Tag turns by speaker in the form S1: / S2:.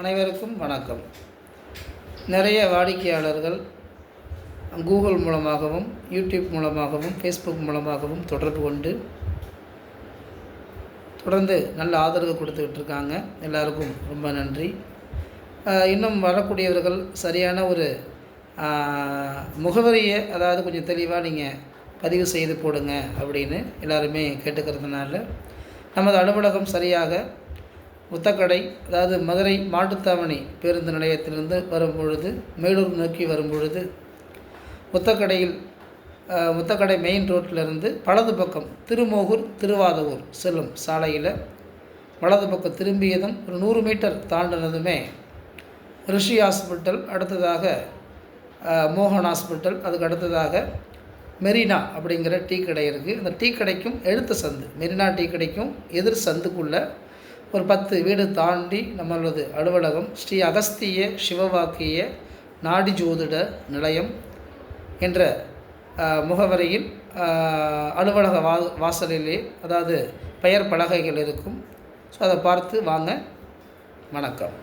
S1: அனைவருக்கும் வணக்கம். நிறைய வாடிக்கையாளர்கள் கூகுள் மூலமாகவும் யூடியூப் மூலமாகவும் ஃபேஸ்புக் மூலமாகவும் தொடர்பு கொண்டு தொடர்ந்து நல்ல ஆதரவு கொடுத்துக்கிட்டு இருக்காங்க. எல்லாருக்கும் ரொம்ப நன்றி. இன்னும் வரக்கூடியவர்கள் சரியான ஒரு முகவரியை அதாவது கொஞ்சம் தெளிவாக நீங்கள் பதிவு செய்து போடுங்க அப்படின்னு எல்லாருமே கேட்டுக்கிறதுனால நமது அலுவலகம் சரியாக முத்தக்கடை அதாவது மதுரை மாட்டுத்தாவணி பேருந்து நிலையத்திலிருந்து வரும்பொழுது மேலூர் நோக்கி வரும்பொழுது முத்தக்கடையில் முத்தக்கடை மெயின் ரோட்டிலிருந்து வலது பக்கம் திருமோகூர் திருவாதவூர் செல்லும் சாலையில் வலது பக்கம் திரும்பியதும் ஒரு நூறு மீட்டர் தாண்டினதுமே ரிஷி ஹாஸ்பிட்டல் அடுத்ததாக மோகன் ஹாஸ்பிட்டல் அதுக்கு அடுத்ததாக மெரினா அப்படிங்கிற டீ கடை இருக்குது அந்த டீ கடைக்கும் எழுத்து சந்து மெரினா டீ கடைக்கும் எதிர் சந்துக்குள்ளே ஒரு பத்து வீடு தாண்டி நம்மளது அலுவலகம் ஸ்ரீ அகஸ்திய சிவவாக்கிய நாடி ஜோதிட நிலையம் என்ற அஹ், முகவரியில் அலுவலக வா வாசலிலே அதாவது பெயர் பலகைகள் இருக்கும். ஸோ அதை பார்த்து வாங்க. வணக்கம்.